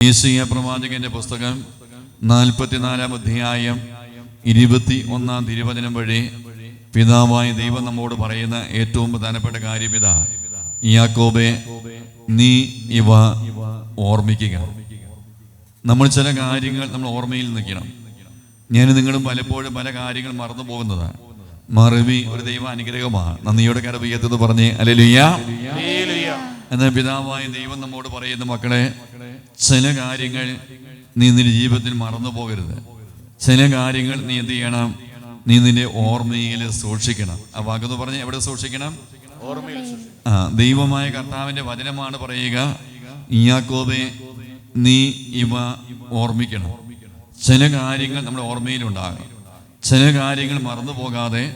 ഈസിയ പ്രവാചകന്റെ പുസ്തകം നാൽപ്പത്തിനാലാം അധ്യായം ഇരുപത്തി ഒന്നാം തിരുവചനം വഴി പിതാവായ ദൈവം നമ്മോട് പറയുന്ന ഏറ്റവും പ്രധാനപ്പെട്ട കാര്യം ഇതാ. യാക്കോബെ നീ ഇവ ഓർമ്മിക്കുക. നമ്മൾ ചില കാര്യങ്ങൾ നമ്മൾ ഓർമ്മയിൽ നിൽക്കണം. ഞാൻ നിങ്ങളും പലപ്പോഴും പല കാര്യങ്ങൾ മറന്നു പോകുന്നതാണ് മറവി ഒരു ദൈവ അനുഗ്രഹമാണ് നന്ദിയോടെ പറഞ്ഞേ പറഞ്ഞ് അല്ലെലുയ്യ. എന്നാൽ പിതാവായ ദൈവം നമ്മോട് പറയുന്ന മക്കളെ ചില കാര്യങ്ങൾ നീ നിന്റെ ജീവിതത്തിൽ മറന്നു പോകരുത്. ചില കാര്യങ്ങൾ നീ എന്ത് ചെയ്യണം? നീ നിന്റെ ഓർമ്മയിൽ സൂക്ഷിക്കണം. ആ വാക്കെന്ന് പറഞ്ഞ് എവിടെ സൂക്ഷിക്കണം? ആ ദൈവമായ കർത്താവിന്റെ വചനമാണ് പറയുക ഇയാക്കോബെ നീ ഇവ ഓർമ്മിക്കണം. ചില കാര്യങ്ങൾ നമ്മുടെ ഓർമ്മയിലുണ്ടാകും. ചില കാര്യങ്ങൾ മറന്നു പോകാതെ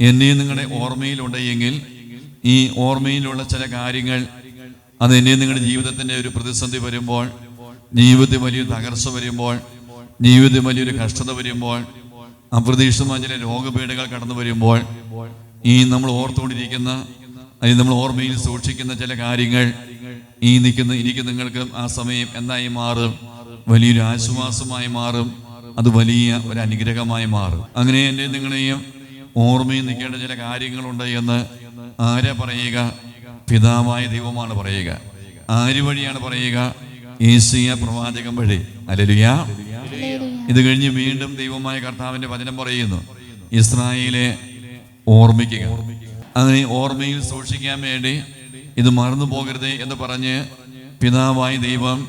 എന്നെ നിങ്ങളുടെ ഓർമ്മയിലുണ്ടെങ്കിൽ ഈ ഓർമ്മയിലുള്ള ചില കാര്യങ്ങൾ അത് ഇനി നിങ്ങളുടെ ജീവിതത്തിന്റെ ഒരു പ്രതിസന്ധി വരുമ്പോൾ ജീവിതത്തിൽ വലിയൊരു തകർച്ച വരുമ്പോൾ ജീവിതത്തിൽ വലിയൊരു കഷ്ടത വരുമ്പോൾ അപ്രതീക്ഷിതമായ ചില രോഗപീഠകൾ കടന്നു വരുമ്പോൾ ഈ നമ്മൾ ഓർത്തുകൊണ്ടിരിക്കുന്ന അല്ലെങ്കിൽ നമ്മൾ ഓർമ്മയിൽ സൂക്ഷിക്കുന്ന ചില കാര്യങ്ങൾ ഈ നിൽക്കുന്ന എനിക്ക് നിങ്ങൾക്ക് ആ സമയം എന്തായി മാറും? വലിയൊരു ആശ്വാസമായി മാറും. അത് വലിയ ഒരു അനുഗ്രഹമായി മാറും. അങ്ങനെ എന്റെ നിങ്ങളെയും ഓർമ്മയിൽ നിൽക്കേണ്ട ചില കാര്യങ്ങളുണ്ട് എന്ന് ആരെ പറയുക? പിതാവായ ദൈവമാണ് പറയുക. ആര് വഴിയാണ് പറയുക? ഈസിയ പ്രവാചകം വഴി. അലലിയ ഇത് കഴിഞ്ഞ് വീണ്ടും ദൈവമായ കർത്താവിന്റെ വചനം പറയുന്നു. ഇസ്രായേലെ ഓർമ്മിക്കുക. അങ്ങനെ ഓർമ്മയിൽ സൂക്ഷിക്കാൻ വേണ്ടി ഇത് മറന്നു പോകരുത് എന്ന് പറഞ്ഞ് പിതാവായ ദൈവം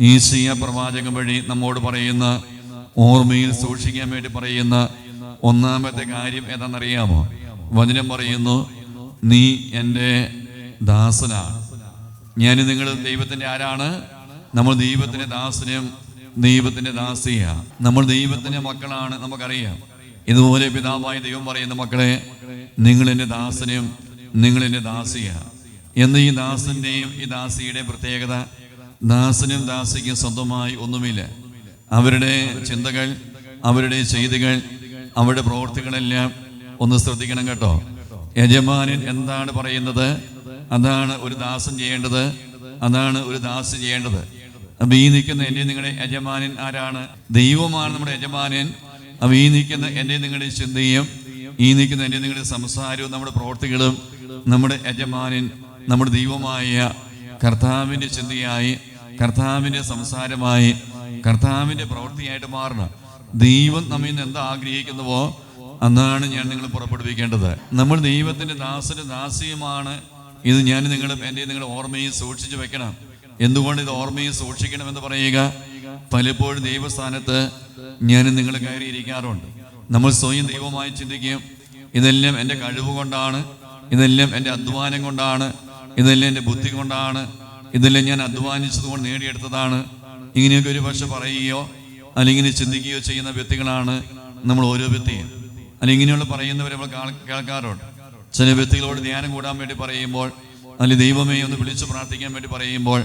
ഈസിയ പ്രവാചകം വഴി നമ്മോട് പറയുന്ന ഓർമ്മയിൽ സൂക്ഷിക്കാൻ വേണ്ടി പറയുന്ന ഒന്നാമത്തെ കാര്യം ഏതാണെന്നറിയാമോ? വചനം പറയുന്നു നീ എന്റെ ദാസനാണ് ഞാൻ നിങ്ങൾ ദൈവത്തിന്റെ ആരാണ്? നമ്മൾ ദൈവത്തിന്റെ ദാസനും ദൈവത്തിന്റെ ദാസിയ. നമ്മൾ ദൈവത്തിന്റെ മക്കളാണ് നമുക്കറിയാം. ഇതുപോലെ പിതാവായ ദൈവം പറയുന്ന മക്കളെ നിങ്ങൾ എന്റെ ദാസനും നിങ്ങൾ എന്റെ ദാസിയ. എന്ന് ഈ ദാസന്റെയും ഈ ദാസിയുടെ പ്രത്യേകത ദാസനും ദാസിക്കും സ്വന്തമായി ഒന്നുമില്ല. അവരുടെ ചിന്തകൾ അവരുടെ ചെയ്തികൾ അവരുടെ പ്രവൃത്തികളെല്ലാം ഒന്ന് ശ്രദ്ധിക്കണം കേട്ടോ. യജമാനൻ എന്താണ് പറയുന്നത്? അതാണ് ഒരു ദാസൻ ചെയ്യേണ്ടത്. അതാണ് ഒരു ദാസ് ചെയ്യേണ്ടത്. അപ്പൊ ഈ നിൽക്കുന്ന എന്റെ നിങ്ങളുടെ യജമാനൻ ആരാണ്? ദൈവമാണ് നമ്മുടെ യജമാനൻ. അപ്പൊ ഈ നിൽക്കുന്ന എന്റെ നിങ്ങളുടെ ചിന്തയും ഈ നിൽക്കുന്ന എന്റെ നിങ്ങളുടെ സംസാരവും നമ്മുടെ പ്രവർത്തികളും നമ്മുടെ യജമാനൻ നമ്മുടെ ദൈവമായ കർത്താവിന്റെ ചിന്തയായി കർത്താവിന്റെ സംസാരമായി കർത്താവിന്റെ പ്രവൃത്തിയായിട്ട് മാറണം. ദൈവം നമ്മിൽ നിന്ന് എന്താ ആഗ്രഹിക്കുന്നുവോ അന്നാണ് ഞാൻ നിങ്ങൾ പുറപ്പെടുവിക്കേണ്ടത്. നമ്മൾ ദൈവത്തിന്റെ ദാസന് ദാസിയുമാണ്. ഇത് ഞാൻ നിങ്ങളും എന്റെ നിങ്ങളുടെ ഓർമ്മയും സൂക്ഷിച്ചു വെക്കണം. എന്തുകൊണ്ട് ഇത് ഓർമ്മയും സൂക്ഷിക്കണം എന്ന് പറയുക? പലപ്പോഴും ദൈവസ്ഥാനത്ത് ഞാൻ നിങ്ങൾ കയറിയിരിക്കാറുണ്ട് നമ്മൾ സ്വയം ദൈവമായി ചിന്തിക്കും. ഇതെല്ലാം എന്റെ കഴിവ് കൊണ്ടാണ്. ഇതെല്ലാം എന്റെ അധ്വാനം കൊണ്ടാണ്. ഇതെല്ലാം എന്റെ ബുദ്ധി കൊണ്ടാണ്. ഇതെല്ലാം ഞാൻ അധ്വാനിച്ചത് കൊണ്ട് നേടിയെടുത്തതാണ്. ഇങ്ങനെയൊക്കെ ഒരു പക്ഷെ പറയുകയോ അല്ലെങ്കിൽ ചിന്തിക്കുകയോ ചെയ്യുന്ന വ്യക്തികളാണ് നമ്മൾ ഓരോ വ്യക്തിയും. അല്ലെങ്കിൽ ഇങ്ങനെയുള്ള പറയുന്നവരെ നമ്മൾ കേൾക്കാറുണ്ട്. ചില വ്യക്തികളോട് ധ്യാനം കൂടാൻ വേണ്ടി പറയുമ്പോൾ അല്ലെങ്കിൽ ദൈവമേ ഒന്ന് വിളിച്ച് പ്രാർത്ഥിക്കാൻ വേണ്ടി പറയുമ്പോൾ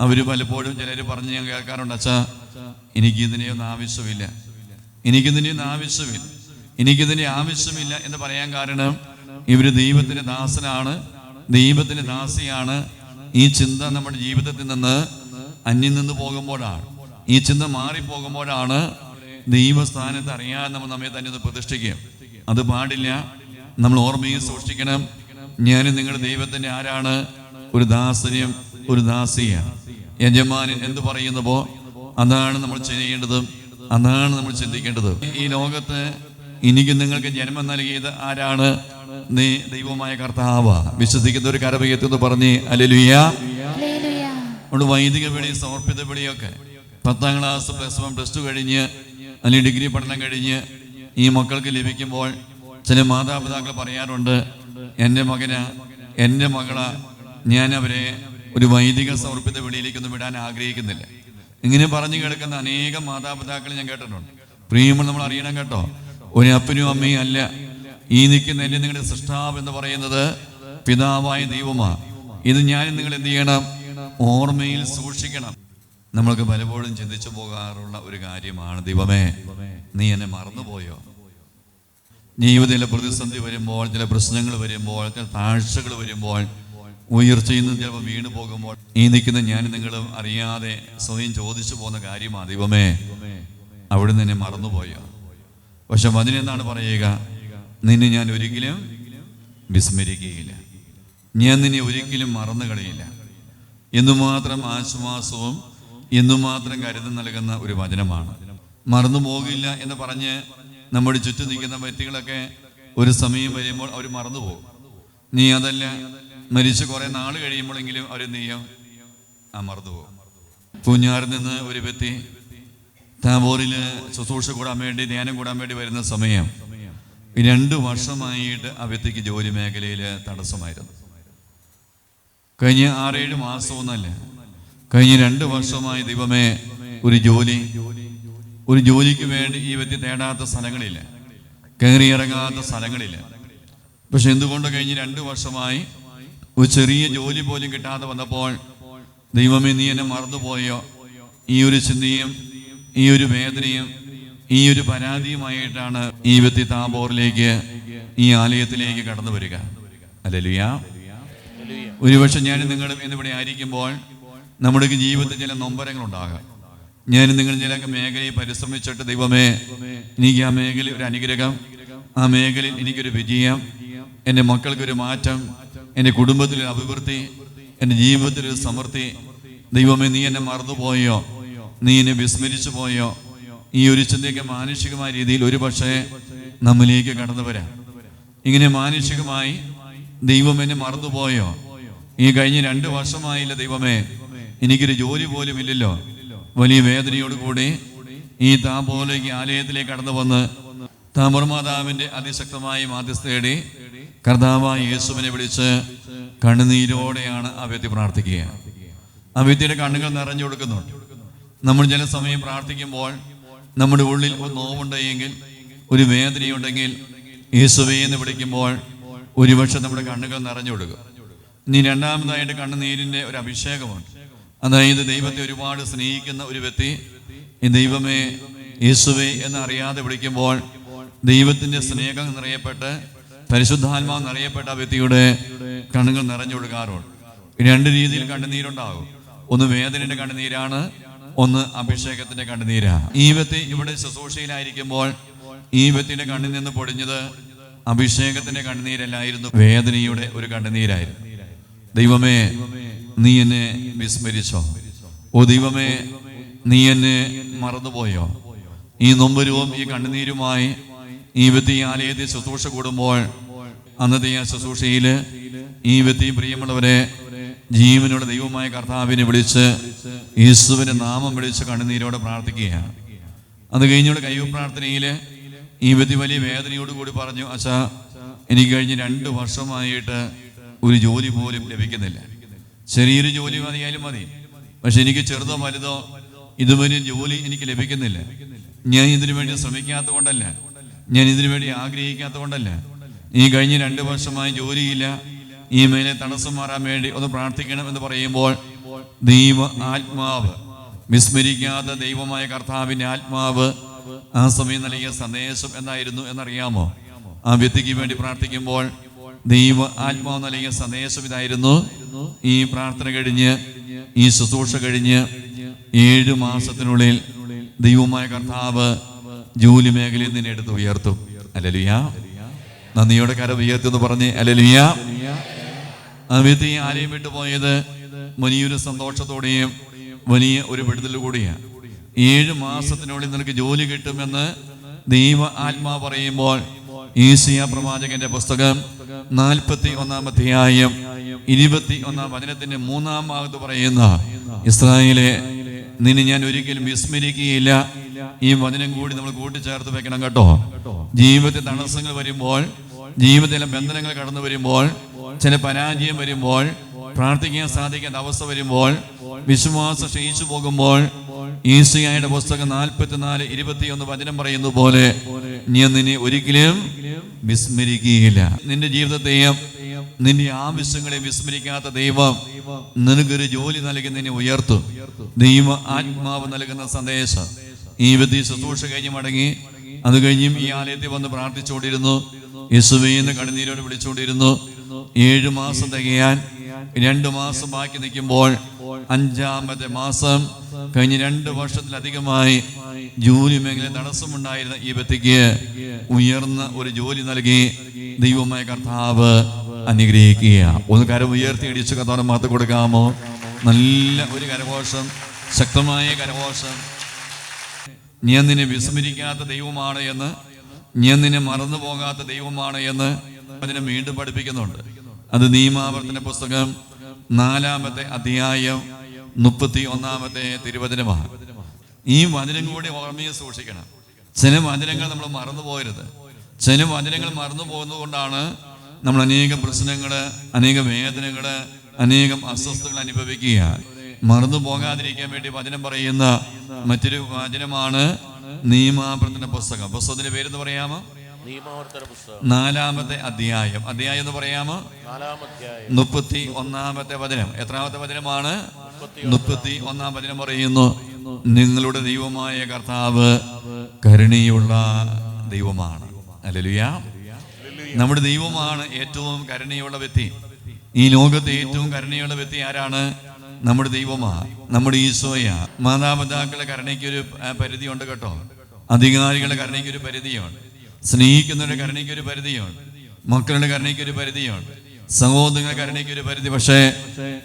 അവർ പലപ്പോഴും ചിലർ പറഞ്ഞ് ഞാൻ കേൾക്കാറുണ്ട് അച്ഛാ എനിക്ക് ഇതിനെയൊന്നും ആവശ്യമില്ല. എനിക്കിതിനെയൊന്നും ആവശ്യമില്ല. എനിക്കിതിനെ ആവശ്യമില്ല എന്ന് പറയാൻ കാരണം ഇവർ ദൈവത്തിന്റെ ദാസനാണ്. ദൈവത്തിന്റെ ദാസിയാണ്. ഈ ചിന്ത നമ്മുടെ ജീവിതത്തിൽ നിന്ന് അന്യം നിന്ന് പോകുമ്പോഴാണ്. ഈ ചിന്ത മാറിപ്പോകുമ്പോഴാണ് ദൈവസ്ഥാനത്ത് അറിയാതെ നമ്മൾ നമ്മെ തന്നെ ഒന്ന് പ്രതിഷ്ഠിക്കുക. അത് പാടില്ല. നമ്മൾ ഓർമ്മയിൽ സൂക്ഷിക്കണം. ഞാൻ നിങ്ങളുടെ ദൈവത്തിന്റെ ആരാണ്? ഒരു ദാസനും ഒരു ദാസിയാണ് യജമാനൻ എന്ത് പറയുന്നുവോ അതാണ് നമ്മൾ ചെയ്യേണ്ടതും. അതാണ് നമ്മൾ ചിന്തിക്കേണ്ടത്. ഈ ലോകത്ത് എനിക്ക് നിങ്ങൾക്ക് ജന്മം നൽകിയത് ആരാണ്? നീ ദൈവമായ കർത്താവ. വിശ്വസിക്കുന്ന ഒരു കരപയത്തെന്ന് പറഞ്ഞ് അതുകൊണ്ട് വൈദിക വിളി സമർപ്പിത വിളിയൊക്കെ പത്താം class plus one plus two കഴിഞ്ഞ് അല്ലെങ്കിൽ ഡിഗ്രി പഠനം കഴിഞ്ഞ് ഈ മക്കൾക്ക് ലഭിക്കുമ്പോൾ ചില മാതാപിതാക്കൾ പറയാറുണ്ട് എന്റെ മകന് എന്റെ മകൾ ഞാൻ അവരെ ഒരു വൈദിക സമർപ്പിത വെളിയിലേക്കൊന്നും വിടാൻ ആഗ്രഹിക്കുന്നില്ല. ഇങ്ങനെ പറഞ്ഞു കേൾക്കുന്ന അനേകം മാതാപിതാക്കൾ ഞാൻ കേട്ടിട്ടുണ്ട്. പ്രിയമ്പോൾ നമ്മൾ അറിയണം കേട്ടോ ഒരു അപ്പനും അമ്മയും അല്ല. ഈ നിൽക്കുന്ന എന്നെ നിങ്ങളുടെ സൃഷ്ടാവ് എന്ന് പറയുന്നത് പിതാവായ ദൈവമാണ് ഇത് ഞാൻ നിങ്ങൾ എന്ത് ചെയ്യണം? ഓർമ്മയിൽ സൂക്ഷിക്കണം. നമ്മൾക്ക് പലപ്പോഴും ചിന്തിച്ചു പോകാറുള്ള ഒരു കാര്യമാണ് ദൈവമേ നീ എന്നെ മറന്നുപോയോ? ജീവിതത്തിലെ പ്രതിസന്ധി വരുമ്പോൾ ചില പ്രശ്നങ്ങൾ വരുമ്പോൾ ചില താഴ്ചകൾ വരുമ്പോൾ ഉയർച്ചയിൽ നിന്ന് ചിലപ്പോൾ വീണു പോകുമ്പോൾ ഈ നിൽക്കുന്ന ഞാൻ നിങ്ങളും അറിയാതെ സ്വയം ചോദിച്ചു പോകുന്ന കാര്യമാണ്. ദൈവമേ അവിടെ നിന്നെ മറന്നുപോയോ? പക്ഷെ അതിനെന്താണ് പറയുക? നിന്നെ ഞാൻ ഒരിക്കലും വിസ്മരിക്കുകയില്ല. ഞാൻ നിന്നെ ഒരിക്കലും മറന്നു കളയില്ല എന്നുമാത്രം ആശ്വാസവും എന്നുമാത്രം കരുതൽ നൽകുന്ന ഒരു വചനമാണ്. മറന്നു പോകില്ല എന്ന് പറഞ്ഞ് നമ്മുടെ ചുറ്റും നിൽക്കുന്ന വ്യക്തികളൊക്കെ ഒരു സമയം വരുമ്പോൾ അവർ മറന്നുപോകും. നീ അതല്ല. മരിച്ച് കുറെ നാൾ കഴിയുമ്പോഴെങ്കിലും അവർ നീയോ ആ മറന്നുപോകും. പൂഞ്ഞാറിൽ നിന്ന് ഒരു വ്യക്തി താബോറിൽ ശുശ്രൂഷ കൂടാൻ വേണ്ടി ധ്യാനം കൂടാൻ വേണ്ടി വരുന്ന സമയം രണ്ട് വർഷമായിട്ട് ആ വ്യക്തിക്ക് ജോലി മേഖലയിൽ തടസ്സമായിരുന്നു. കഴിഞ്ഞ ആറേഴ് മാസമൊന്നല്ല. കഴിഞ്ഞ രണ്ട് വർഷമായി ദൈവമേ ഒരു ജോലി ഒരു ജോലിക്ക് വേണ്ടി ഈ വ്യക്തി തേടാത്ത സ്ഥലങ്ങളില്ല. കയറി ഇറങ്ങാത്ത സ്ഥലങ്ങളില്ല. പക്ഷെ എന്തുകൊണ്ട് കഴിഞ്ഞ് രണ്ട് വർഷമായി ഒരു ചെറിയ ജോലി പോലും കിട്ടാതെ വന്നപ്പോൾ ദൈവമേ നീ എന്നെ മറന്നുപോയോ? ഈ ഒരു ചിന്തയും ഈ ഒരു വേദനയും ഈ ഒരു പരാതിയുമായിട്ടാണ് ഈ വ്യക്തി താബോറിലേക്ക് ഈ ആലയത്തിലേക്ക് കടന്നു വരിക. അല്ലെ ഒരുപക്ഷെ ഞാൻ നിങ്ങളും എന്നിവിടെ ആയിരിക്കുമ്പോൾ നമ്മുടെ ജീവിതത്തിൽ ചില നൊമ്പരങ്ങൾ ഉണ്ടാകാം ഞാൻ നിങ്ങൾ ചില മേഖലയിൽ പരിശ്രമിച്ചിട്ട് ദൈവമേ എനിക്ക് ആ മേഖലയിൽ ഒരു അനുഗ്രഹം ആ മേഖലയിൽ എനിക്കൊരു വിജയം എന്റെ മക്കൾക്കൊരു മാറ്റം എന്റെ കുടുംബത്തിലൊരു അഭിവൃദ്ധി എന്റെ ജീവിതത്തിലൊരു സമൃദ്ധി. ദൈവമേ നീ എന്നെ മറന്നുപോയോ? നീ എന്നെ വിസ്മരിച്ചു പോയോ? ഈ ഒരു ചിന്തയൊക്കെ മാനുഷികമായ രീതിയിൽ ഒരു പക്ഷേ നമ്മിലേക്ക് കടന്നു വരാം. ഇങ്ങനെ മാനുഷികമായി ദൈവം എന്നെ മറന്നുപോയോ? ഈ കഴിഞ്ഞ രണ്ട് വർഷമായില്ല ദൈവമേ എനിക്കൊരു ജോലി പോലും ഇല്ലല്ലോ. വലിയ വേദനയോടുകൂടി ഈ താപോലേക്ക് ആലയത്തിലേക്ക് കടന്നു വന്ന് താമർമാതാവിന്റെ അതിശക്തമായി മാധ്യസ്ഥ തേടി കർത്താവായ യേശുവിനെ വിളിച്ച് കണ്ണുനീരോടെയാണ് ആ പ്രാർത്ഥിക്കുക. ആ കണ്ണുകൾ നിറഞ്ഞു കൊടുക്കുന്നുണ്ട്. നമ്മൾ ചില സമയം പ്രാർത്ഥിക്കുമ്പോൾ നമ്മുടെ ഉള്ളിൽ ഒരു നോവുണ്ടെങ്കിൽ ഒരു വേദനയുണ്ടെങ്കിൽ യേശുവേ എന്ന് വിളിക്കുമ്പോൾ ഒരുപക്ഷെ നമ്മുടെ കണ്ണുകൾ നിറഞ്ഞു കൊടുക്കും. ഇനി രണ്ടാമതായിട്ട് കണ്ണുനീരിന്റെ ഒരു അഭിഷേകമുണ്ട്. അതായത് ദൈവത്തെ ഒരുപാട് സ്നേഹിക്കുന്ന ഒരു വ്യക്തി ഈ ദൈവമേ യേശുവേ എന്ന് അറിയാതെ വിളിക്കുമ്പോൾ ദൈവത്തിന്റെ സ്നേഹം നിറയപ്പെട്ട് പരിശുദ്ധാത്മാവ് നിറയപ്പെട്ട വ്യക്തിയുടെ കണ്ണുകൾ നിറഞ്ഞു കൊടുക്കാറുണ്ട് രണ്ട് രീതിയിൽ കണ്ണുനീരുണ്ടാകും. ഒന്ന് വേദനയുടെ കണ്ണുനീരാണ് ഒന്ന് അഭിഷേകത്തിന്റെ കണ്ണുനീരാണ്. ഈ വ്യക്തി ഇവിടെ ശുശ്രൂഷയിലായിരിക്കുമ്പോൾ ഈ വ്യക്തിയുടെ കണ്ണിൽ നിന്ന് പൊടിഞ്ഞത് അഭിഷേകത്തിന്റെ കണ്ണുനീരല്ലായിരുന്നു വേദനയുടെ ഒരു കണ്ണുനീരായിരുന്നു. ദൈവമേ നീ എന്നെ വിസ്മരിച്ചോ? ഓ ദൈവമേ നീ എന്നെ മറന്നുപോയോ? ഈ നൊമ്പരവും ഈ കണ്ണുനീരുമായി ഈ വ്യക്തി ആലയത്തിൽ ശുശ്രൂഷ കൂടുമ്പോൾ അന്നത്തെ ആ ശുശ്രൂഷയിൽ ഈ വ്യക്തി പ്രിയമുള്ളവരെ ജീവനുള്ള ദൈവമായ കർത്താവിനെ വിളിച്ച് യേശുവിന്റെ നാമം വിളിച്ച് കണ്ണുനീരോടെ പ്രാർത്ഥിക്കുകയാണ് അത് കഴിഞ്ഞുള്ള കൈവ് പ്രാർത്ഥനയിൽ ഈ വ്യക്തി വലിയ വേദനയോട് കൂടി പറഞ്ഞു അച്ഛാ എനിക്ക് കഴിഞ്ഞ് രണ്ട് വർഷമായിട്ട് ഒരു ജോലി പോലും ലഭിക്കുന്നില്ല. ചെറിയൊരു ജോലി മതിയായാലും മതി. പക്ഷെ എനിക്ക് ചെറുതോ വലുതോ ഇതുവരെ ജോലി എനിക്ക് ലഭിക്കുന്നില്ല. ഞാൻ ഇതിനു വേണ്ടി ശ്രമിക്കാത്ത കൊണ്ടല്ല ഞാൻ ഇതിനു വേണ്ടി ആഗ്രഹിക്കാത്ത കൊണ്ടല്ല ഈ കഴിഞ്ഞ രണ്ട് വർഷമായി ജോലിയില്ല. ഈ മേലെ തടസ്സം മാറാൻ വേണ്ടി ഒന്ന് പ്രാർത്ഥിക്കണം എന്ന് പറയുമ്പോൾ ദൈവ ആത്മാവ് വിസ്മരിക്കാത്ത ദൈവമായ കർത്താവിന്റെ ആത്മാവ് ആ സമയം നൽകിയ സന്ദേശം എന്നായിരുന്നു എന്നറിയാമോ? ആ വ്യക്തിക്ക് വേണ്ടി പ്രാർത്ഥിക്കുമ്പോൾ ദൈവ ആത്മാവ് നൽകിയ സന്ദേശം ഇതായിരുന്നു. ഈ പ്രാർത്ഥന കഴിഞ്ഞ് ഈ ശുശ്രൂഷ കഴിഞ്ഞ് ഏഴു മാസത്തിനുള്ളിൽ ദൈവമായ കർത്താവ് ജോലി മേഖലയിൽ നിന്ന് എടുത്ത് ഉയർത്തും. അലലുയാ നന്ദിയോടെ കര എന്ന് പറഞ്ഞ് അലലുയാ അമിത് ഈ ആലയം വിട്ടുപോയത് വലിയൊരു സന്തോഷത്തോടെയും വലിയ ഒരു വിടുതൽ കൂടിയാണ് ഏഴ് മാസത്തിനുള്ളിൽ നിനക്ക് ജോലി കിട്ടുമെന്ന് ദൈവ ആത്മാ പറയുമ്പോൾ ഈസിയ പ്രവാചകന്റെ പുസ്തകം നാൽപ്പത്തി ഒന്നാം അധ്യായം ഇരുപത്തി ഒന്നാം വചനത്തിന്റെ മൂന്നാം ഭാഗത്ത് പറയുന്ന ഇസ്രായേലെ നിന്നെ ഞാൻ ഒരിക്കലും വിസ്മരിക്കുകയില്ല. ഈ വചനം കൂടി നമ്മൾ കൂട്ടിച്ചേർത്ത് വെക്കണം കേട്ടോ. ജീവിതത്തിൽ തടസ്സങ്ങൾ വരുമ്പോൾ ജീവിതത്തിലെ ബന്ധനങ്ങൾ കടന്നു വരുമ്പോൾ ചില പരാജയം വരുമ്പോൾ പ്രാർത്ഥിക്കാൻ സാധിക്കാത്ത അവസ്ഥ വരുമ്പോൾ വിശ്വാസം ക്ഷയിച്ചു പോകുമ്പോൾ ഈസിയായുടെ പുസ്തകം നാൽപ്പത്തിനാല് ഇരുപത്തിയൊന്ന് വചനം പറയുന്ന പോലെ ഞാൻ നിന്നെ ഒരിക്കലും വിസ്മരിക്കുകയില്ല. നിന്റെ ജീവിതത്തെയും നിന്റെ ആവശ്യങ്ങളെ വിസ്മരിക്കാത്ത ദൈവം നിനക്കൊരു ജോലി നൽകി നിന്നെ ഉയർത്തും. ദൈവ ആത്മാവ് നൽകുന്ന സന്ദേശം. ഈ വിധി ശുശ്രൂഷ കഴിഞ്ഞ് മടങ്ങി. അത് കഴിഞ്ഞും ഈ ആലയത്തിൽ വന്ന് പ്രാർത്ഥിച്ചുകൊണ്ടിരുന്നു. യേശുവിന്ന് കണ്ണുനീരോട് വിളിച്ചുകൊണ്ടിരുന്നു. ഏഴു മാസം തികയാൻ രണ്ടു മാസം ബാക്കി നിൽക്കുമ്പോൾ അഞ്ചാമത്തെ മാസം കഴിഞ്ഞ രണ്ട് വർഷത്തിലധികമായി ജോലി മേഖല തടസ്സമുണ്ടായിരുന്ന ഈ വ്യക്തിക്ക് ഉയർന്ന ഒരു ജോലി നൽകി ദൈവമായ കർത്താവ് അനുഗ്രഹിക്കുക. ഒന്ന് കരം ഉയർത്തി ഇടിച്ചു കർത്താവിന് മാത്രം കൊടുക്കാമോ? നല്ല ഒരു കരഘോഷം ശക്തമായ കരഘോഷം. ഞാൻ നിന്നെ വിസ്മരിക്കാത്ത ദൈവമാണ് എന്ന് ഞാൻ നിന്നെ മറന്നു പോകാത്ത ദൈവമാണ് എന്ന് അതിനെ വീണ്ടും പഠിപ്പിക്കുന്നുണ്ട്. അത് നിയമാവർത്തന പുസ്തകം നാലാമത്തെ അധ്യായം മുപ്പത്തി ഒന്നാമത്തെ തിരുവചനമാണ്. ഈ വചനം കൂടി ഓർമ്മയെ സൂക്ഷിക്കണം. ചില വചനങ്ങൾ നമ്മൾ മറന്നു പോകരുത് ചില വചനങ്ങൾ മറന്നു പോകുന്നത് കൊണ്ടാണ് നമ്മൾ അനേകം പ്രശ്നങ്ങൾ അനേകം വേദനകൾ അനേകം അസ്വസ്ഥതകൾ അനുഭവിക്കുക. മറന്നു പോകാതിരിക്കാൻ വേണ്ടി വചനം പറയുന്ന മറ്റൊരു വചനമാണ് നിയമാവർത്തന പുസ്തകം. പുസ്തകത്തിന്റെ പേരെന്ന് പറയാമോ? നാലാമത്തെ അധ്യായം. അധ്യായം എന്ന് പറയാമോ? മുപ്പത്തി ഒന്നാമത്തെ വചനം. എത്രാമത്തെ വചനമാണ്? മുപ്പത്തി ഒന്നാം വചനം പറയുന്നു. നിങ്ങളുടെ ദൈവമായ കർത്താവ് കരുണയുള്ള ദൈവമാണ്. അല്ലലുയ നമ്മുടെ ദൈവമാണ് ഏറ്റവും കരുണയുള്ള വ്യക്തി. ഈ ലോകത്തെ ഏറ്റവും കരുണയുള്ള വ്യക്തി ആരാണ്? നമ്മുടെ ദൈവമാ. നമ്മുടെ ഈശോയാ. മാതാപിതാക്കളുടെ കരുണയ്ക്കൊരു പരിധിയുണ്ട് കേട്ടോ. അധികാരികളുടെ കരുണയ്ക്കൊരു പരിധിയുണ്ട്. സ്നേഹിക്കുന്നവരുടെ കരുണയ്ക്ക് ഒരു പരിധിയാണ്. മക്കളുടെ കരുണയ്ക്ക് ഒരു പരിധിയാണ്. സഹോദരങ്ങളുടെ കരുണയ്ക്ക് ഒരു പരിധി. പക്ഷേ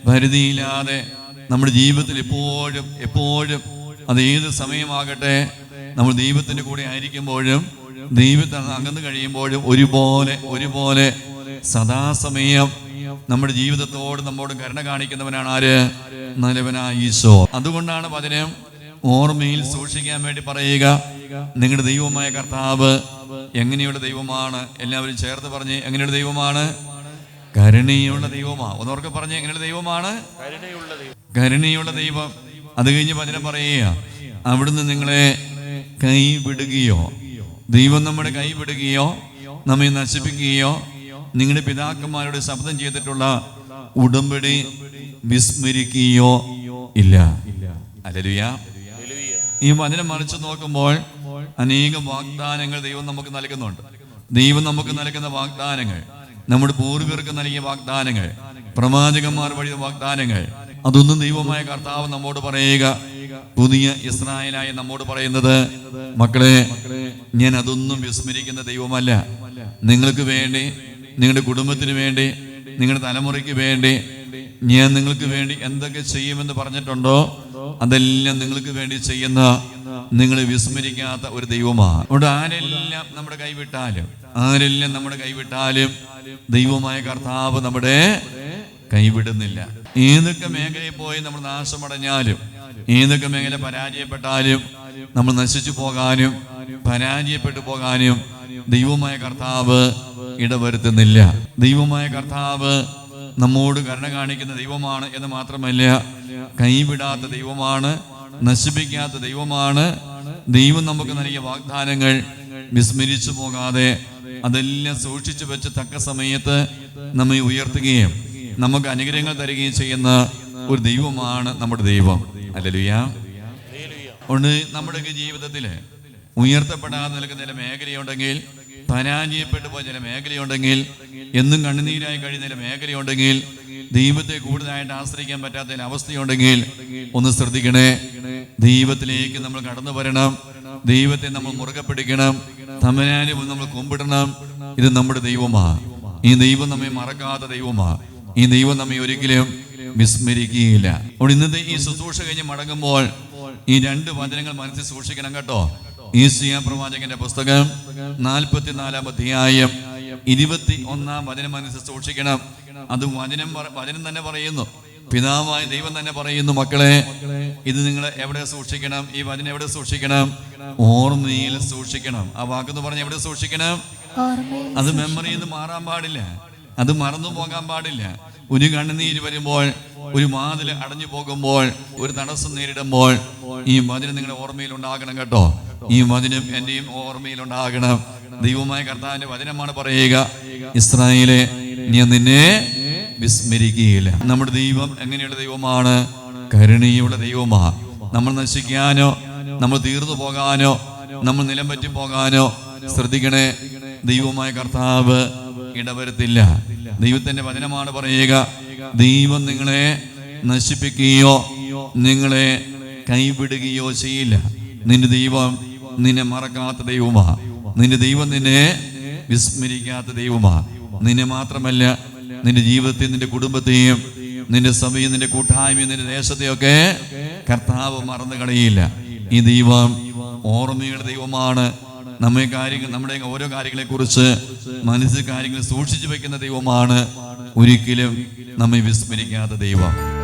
പരിധിയില്ലാതെ നമ്മുടെ ജീവിതത്തിൽ എപ്പോഴും എപ്പോഴും അത് ഏത് സമയമാകട്ടെ നമ്മൾ ദൈവത്തിന്റെ കൂടെ ആയിരിക്കുമ്പോഴും ദൈവത്തെ അകന്നു കഴിയുമ്പോഴും ഒരുപോലെ ഒരുപോലെ സദാസമയം നമ്മുടെ ജീവിതത്തോട് നമ്മോട് കരുണ കാണിക്കുന്നവനാണ് ആര്? നല്ലവനായ ഈശോ. അതുകൊണ്ടാണ് പതിനെ ഓർമ്മയിൽ സൂക്ഷിക്കാൻ വേണ്ടി പറയുക. നിങ്ങളുടെ ദൈവമായ കർത്താവ് എങ്ങനെയുള്ള ദൈവമാണ്? എല്ലാവരും ചേർത്ത് പറഞ്ഞ് എങ്ങനെയുള്ള ദൈവമാണ്? കരുണയുള്ള ദൈവമാ. ഒന്നോർക്ക് പറഞ്ഞ് എങ്ങനെയുള്ള ദൈവമാണ്? കരുണയുള്ള ദൈവം. അത് കഴിഞ്ഞ് വചനം പറയുക. അവിടുന്ന് നിങ്ങളെ കൈവിടുകയോ ദൈവം നമ്മുടെ കൈവിടുകയോ നമ്മെ നശിപ്പിക്കുകയോ നിങ്ങളുടെ പിതാക്കന്മാരോട് ശബ്ദം ചെയ്തിട്ടുള്ള ഉടമ്പടി വിസ്മരിക്കുകയോ ഇല്ല. അല്ലലുയാ. ഈ വചനം മറിച്ച് നോക്കുമ്പോൾ അനേകം വാഗ്ദാനങ്ങൾ ദൈവം നമുക്ക് നൽകുന്നുണ്ട്. ദൈവം നമുക്ക് നൽകുന്ന വാഗ്ദാനങ്ങൾ നമ്മുടെ പൂർവികർക്ക് നൽകിയ വാഗ്ദാനങ്ങൾ പ്രവാചകന്മാർ വഴി വാഗ്ദാനങ്ങൾ അതൊന്നും ദൈവമായ കർത്താവ് നമ്മോട് പറയുക. പുതിയ ഇസ്രായേലായി നമ്മോട് പറയുന്നത് മക്കളെ ഞാൻ അതൊന്നും വിസ്മരിക്കുന്ന ദൈവമല്ല. നിങ്ങൾക്ക് വേണ്ടി നിങ്ങളുടെ കുടുംബത്തിന് വേണ്ടി നിങ്ങളുടെ തലമുറയ്ക്ക് വേണ്ടി ഞാൻ നിങ്ങൾക്ക് വേണ്ടി എന്തൊക്കെ ചെയ്യുമെന്ന് പറഞ്ഞിട്ടുണ്ടോ? അതെല്ലാം നിങ്ങൾക്ക് വേണ്ടി ചെയ്യുന്ന നിങ്ങൾ വിസ്മരിക്കാത്ത ഒരു ദൈവമാണ്. അവിടെ ആരെല്ലാം നമ്മുടെ കൈവിട്ടാലും ആരെല്ലാം നമ്മുടെ കൈവിട്ടാലും ദൈവമായ കർത്താവ് നമ്മുടെ കൈവിടുന്നില്ല. ഏതൊക്കെ മേഖലയിൽ പോയി നമ്മൾ നാശമടഞ്ഞാലും ഏതൊക്കെ മേഖല പരാജയപ്പെട്ടാലും നമ്മൾ നശിച്ചു പോകാനും പരാജയപ്പെട്ടു പോകാനും ദൈവമായ കർത്താവ് ഇടവരുത്തുന്നില്ല. ദൈവമായ കർത്താവ് നമ്മോട് കരുണ കാണിക്കുന്ന ദൈവമാണ് എന്ന് മാത്രമല്ല കൈവിടാത്ത ദൈവമാണ് നശിപ്പിക്കാത്ത ദൈവമാണ് ദൈവം നമുക്ക് നൽകിയ വാഗ്ദാനങ്ങൾ വിസ്മരിച്ചു പോകാതെ അതെല്ലാം സൂക്ഷിച്ചു വെച്ച് തക്ക സമയത്ത് നമ്മെ ഉയർത്തുകയും നമുക്ക് അനുഗ്രഹങ്ങൾ തരികയും ചെയ്യുന്ന ഒരു ദൈവമാണ് നമ്മുടെ ദൈവം അല്ലലുയ. ഉണ്ട് നമ്മുടെയൊക്കെ ജീവിതത്തിൽ ഉയർത്തപ്പെടാതെ നിൽക്കുന്ന മേഖലയുണ്ടെങ്കിൽ പരാജയപ്പെട്ടു പോയ ചില മേഖലയുണ്ടെങ്കിൽ എന്നും കണ്ണുനീരായി കഴിയുന്ന ചില മേഖലയുണ്ടെങ്കിൽ ദൈവത്തെ കൂടുതലായിട്ട് ആശ്രയിക്കാൻ പറ്റാത്ത ചില അവസ്ഥയുണ്ടെങ്കിൽ ഒന്ന് ശ്രദ്ധിക്കണേ. ദൈവത്തിലേക്ക് നമ്മൾ കടന്നു വരണം. ദൈവത്തെ നമ്മൾ മുറുകെ പിടിക്കണം. തമനാനും നമ്മൾ കൊമ്പിടണം. ഇത് നമ്മുടെ ദൈവമാ. ഈ ദൈവം നമ്മെ മറക്കാത്ത ദൈവമാ. ഈ ദൈവം നമ്മെ ഒരിക്കലും വിസ്മരിക്കുകയില്ല. അപ്പോൾ ഇന്നത്തെ ഈ ശുശ്രൂഷ കഴിഞ്ഞ് മടങ്ങുമ്പോൾ ഈ രണ്ട് വചനങ്ങൾ മനസ്സിൽ സൂക്ഷിക്കണം കേട്ടോ. ഈസിയ പ്രവാചകന്റെ പുസ്തകം നാൽപ്പത്തിനാലാം അധ്യായം ഇരുപത്തി ഒന്നാം വചനം മനസ്സിൽ സൂക്ഷിക്കണം. അത് വചനം വചനം തന്നെ പറയുന്നു. പിതാവായ ദൈവം തന്നെ പറയുന്നു മക്കളെ ഇത് നിങ്ങൾ എവിടെ സൂക്ഷിക്കണം? ഈ വചനം എവിടെ സൂക്ഷിക്കണം? ഓർമ്മയിൽ സൂക്ഷിക്കണം. ആ വാക്കെന്ന് പറഞ്ഞ എവിടെ സൂക്ഷിക്കണം? അത് മെമ്മറിയിൽ നിന്ന് മാറാൻ പാടില്ല. അത് മറന്നു പോകാൻ പാടില്ല. ഒരു കണ്ണുനീര് വരുമ്പോൾ ഒരു വാതിൽ അടഞ്ഞു പോകുമ്പോൾ ഒരു തടസ്സം നേരിടുമ്പോൾ ഈ വചനം നിങ്ങളുടെ ഓർമ്മയിൽ ഉണ്ടാകണം കേട്ടോ. ഈ വചനം ഓർമ്മയിൽ ഉണ്ടാകണം ദൈവമായ കർത്താവിന്റെ വചനമാണ് പറയുക ഇസ്രായേലെ ഞാൻ നിന്നെ വിസ്മരിക്കുകയില്ല. നമ്മുടെ ദൈവം എങ്ങനെയുള്ള ദൈവമാണ്? കരുണയുള്ള ദൈവമാണ് നമ്മൾ നശിക്കാനോ നമ്മൾ തീർന്നു പോകാനോ നമ്മൾ നിലം പറ്റി പോകാനോ ശ്രദ്ധിക്കണേ ദൈവമായ കർത്താവ് ഇടവരുത്തില്ല. ദൈവത്തിന്റെ വചനമാണ് പറയുക ദൈവം നിങ്ങളെ നശിപ്പിക്കുകയോ നിങ്ങളെ കൈവിടുകയോ ചെയ്യില്ല. നിന്റെ ദൈവം നിന്നെ മറക്കാത്ത ദൈവമാ. നിന്റെ ദൈവം നിന്നെ വിസ്മരിക്കാത്ത ദൈവമാ. നിന്നെ മാത്രമല്ല നിന്റെ ജീവിതത്തെയും നിന്റെ കുടുംബത്തെയും നിന്റെ സഭയും നിന്റെ കൂട്ടായ്മയും നിന്റെ ദേശത്തെയൊക്കെ കർത്താവ് മറന്നു കളയില്ല ഈ ദൈവം ഓർമ്മയുടെ ദൈവമാണ്. നമ്മെ കാര്യങ്ങൾ നമ്മുടെ ഓരോ കാര്യങ്ങളെ കുറിച്ച് മനസ്സിൽ കാര്യങ്ങൾ സൂക്ഷിച്ചു വെക്കുന്ന ദൈവമാണ്. ഒരിക്കലും നമ്മെ വിസ്മരിക്കാത്ത ദൈവം.